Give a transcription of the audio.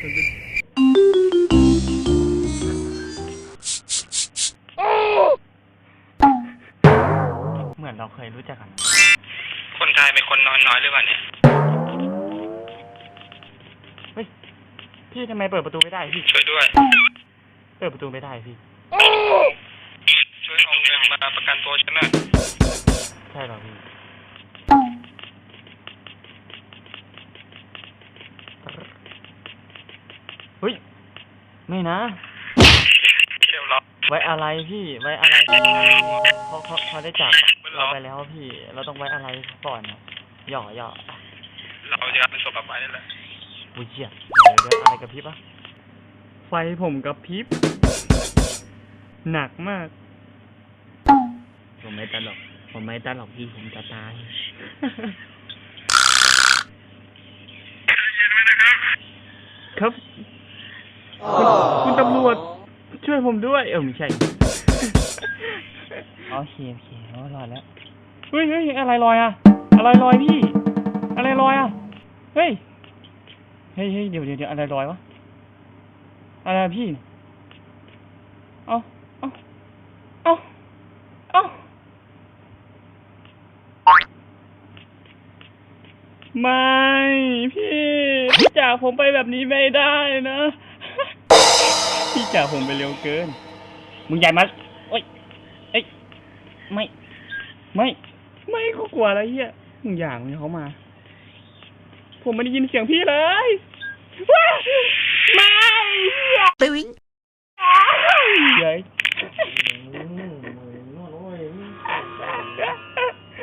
เหมือนเราเคยรู้จักกัน คนไทยเป็นคนนอนน้อยหรือเปล่าเนี่ย เฮ้ย พี่ทำไมเปิดประตูไม่ได้พี่ ช่วยด้วย เปิดประตูไม่ได้พี่ ช่วยเอาเงินมาประกันตัวฉันหน่อยใช่เหรอพี่ เฮ้ย ไม่นะ เดี๋ยวรอไว้อะไรพี่ ไว้อะไรพี่เขาเขาเขาได้จากเราไปแล้วพี่ เราต้องไว้อะไรก่อนนะหย่อหย่อเราจะเป็นศพกลับไปนี่แหละอุ้ยเหี้ยเดี๋ยวเดี๋ยวอะไรกับพริบอะไฟผมกับพริบ หนักมาก ผมไม่ตลก ผมไม่ตลกพี่ผมจะตายครับ คุณคุณตำรวจช่วยผมด้วยเออไม่ใช่โอเคโอเคโอ้รอดแล้วเฮ้ยเฮ้ยอะไรลอยอะอะไรลอยพี่ อะไรลอยอะเฮ้ยเฮ้ยเฮ้ยเดี๋ยวเดี๋ยวเดี๋ยวอะไรลอยวะอะไรอะพี่เอาเอาเอาเอาไม่พี่พี่จากผมไปแบบนี้ไม่ได้นะ พี่จาผมไปเร็วเกิน มึงใหญ่มาโอ้ยเอ้ย ไม่ ไม่ ไม่กูกลัวอะไรเหี้ย มึงอย่างมึงเขามา ผมไม่ได้ยินเสียงพี่เลยว้าไม่